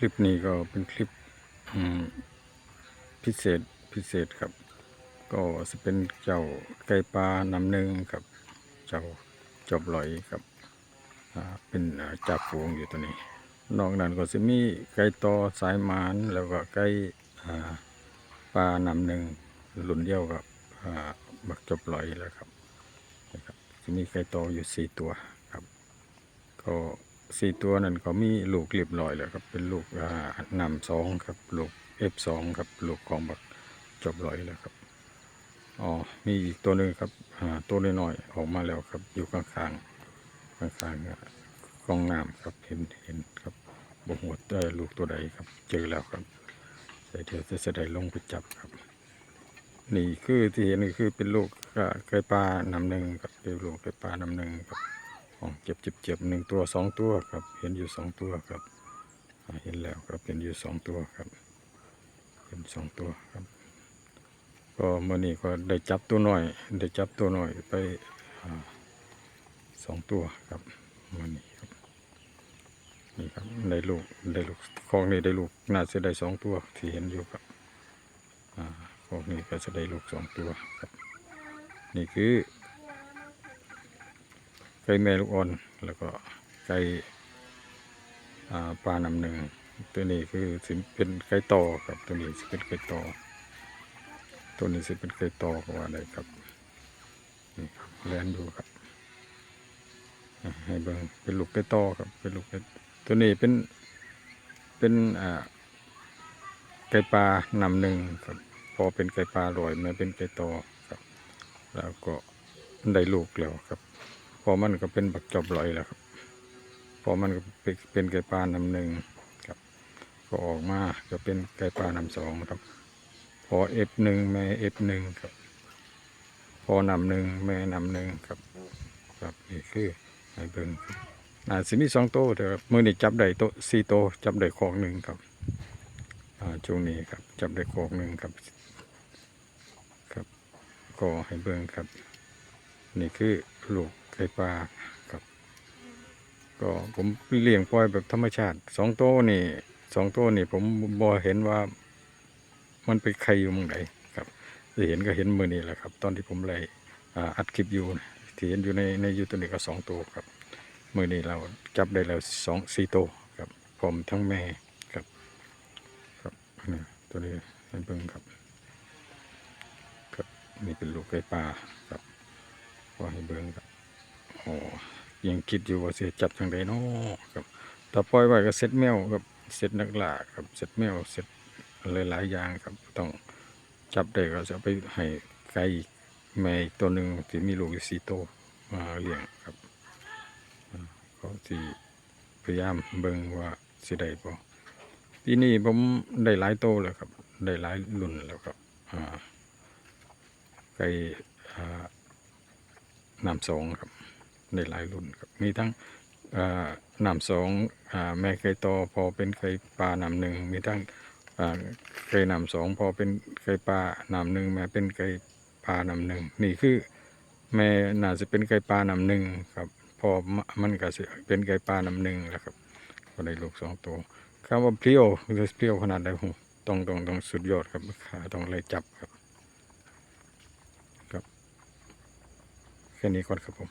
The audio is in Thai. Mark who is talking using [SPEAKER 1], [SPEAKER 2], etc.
[SPEAKER 1] คลิปนี้ก็เป็นคลิปพิเศษพิเศษครับ ก็จะเป็นเจ้าไก่ปลานำหนึ่งครับ เจ้าจอบลอยครับเป็นจ่าฝูงอยู่ตัวนี้ นอกนั้นก็จะมีไก่ตอสายหมานแล้วก็ไก่ปลานำหนึ่งรุ่นเดียวกับบักจอบลอยแล้วครับนะครับจะมีไก่ตออยู่สี่ตัวครับ ก็ สี่ตัวนั้นก็มีลูกเรียบร้อยแล้วครับ เป็นลูกอ่านำสองครับ ลูก F2 ครับ ลูกของบักจบร้อยแล้วครับ อ๋อ มีอีกตัวหนึ่งครับตัวน้อยๆออกมาแล้วครับ อยู่ข้างๆข้างๆกองน้ำครับ เห็นเห็นครับบหัวลูกตัวใดครับ เจอแล้วครับใส่เดี๋ยวจะจะได้ลงไปจับครับนี่คือที่เห็นคือเป็นลูกอ่าไก่ปลานำหนึ่งครับเป็นลูกไก่ปลานำหนึ่งครับ อ๋อเจ็บเจ็บเจ็บหนึ่งตัวสองตัวครับ เห็นอยู่สองตัวครับเห็นแล้วครับเห็นอยู่สองตัวครับเห็นสองตัวครับ ก็เมื่อนี้ก็ได้จับตัวหน่อย ได้จับตัวหน่อยไปอสองตัวครับเมื่อนี้ครับนี่ครับได้ลูกได้ลูกของนี้ได้ลูกน่าจะได้สองตัวที่เห็นอยู่ครับอ่าของนี้ก็จะได้ลูกสองตัวครับ นี่คือ ก่แม่ลูกอ่อน แล้วก็ไก่ปลาน้ำหนึ่งตัวนี้คือสิเป็นไก่ต่อครับ ตัวนี้สิเป็นไก่ต่อตัวนี้สิเป็นไก่ต่อก็ว่าได้ครับนี่ครับแลนดูครับให้เบิ่งเป็นลูกไก่ต่อครับ เป็นลูกไก่ตัวนี้เป็นเป็นอ่าไก่ปลานำหนึ่งครับ พอเป็นไก่ปลาลอยม่เป็นไก่ต่อครับ แล้วก็ได้ลูกแล้วครับ พอมันก็เป็นบักจอบลอยแล้วครับ พอมันก็เป็นไก่ปลานำหนึ่งครับ ก็ออกมาก็เป็นไก่ปลานำสองครับ พอเอฟหนึ่งแม่เอฟหนึ่งครับ พอนำหนึ่งแม่นำหนึ่งครับ ครับนี่คือไอ้เบิ้งครับอ่าสิมีสองโตวแต่ว่ามือนี้จับได้โตสี่โตจับได้คอกหนึ่งครับอ่าช่วงนี้ครับจับได้คอกหนึ่งครับครับก็ให้เบิ้งครับ นี่คือลูก ไก่ปลาครับ ก็ผมเลี้ยงปล่อยแบบธรรมชาติสองโตวนี่สองโตวนี่ ผมบ่เห็นว่า มันไปใครอยู่มองไหนครับจะเห็นก็เห็นมือนี่แหละครับ ตอนที่ผมไล่อัดคลิปอยู่ที่เห็นอยู่ในในยูทูบนี่ก็สองตัวครับ มือนี้เราจับได้แล้วสองสี่ตัวครับผมทั้งแม่ครับ ครับนี่ตัวนี้ให้เบิ่งครับครับนี่เป็นลูกไก่ปลาครับก็ให้เบิ่งครับ อ้ยังคิดอยู่ว่าจะจับทางใดเนาะครับถ้าปล่อยไว้ก็เซ็ตแมวครับเซ็ตนักล่าครับเซ็ตแมวเซ็ตอะไรหลายๆอย่างครับต้องจับได้ก็จะไปให้ไก่แม่ตัวหนึ่งที่มีลูกสี่ตัวมาเลี้ยงครับอ่าก็ที่พยายามเบิ่งว่าสิได้บ่ปีนี้ผมได้หลายโตวแล้วครับ ได้หลายรุ่นแล้วครับไก่น้ำสองครับ ในหลายรุ่นครับมีทั้งอ่าน้ำสองอแม่ไก่ตอพอเป็นไก่ปลาน้ำหนึ่งมีทั้งอ่าไก่น้ำสองพอเป็นไก่ปลาน้ำหนึ่งแม่เป็นไก่ปลาน้ำหนึ่งนี่คือแม่น่าจะเป็นไก่ปลานำหนึ่งครับพอมันก็จะเป็นไก่ปลานำหนึ่งแล้วครับก็ได้ลูกสองตัวคำว่าเปรี้ยวหรือเปรี้ยวขนาดใดผมต้องต้องต้องสุดยอดครับขาต้องเลยจับครับ ครับแค่นี้ก่อนครับผม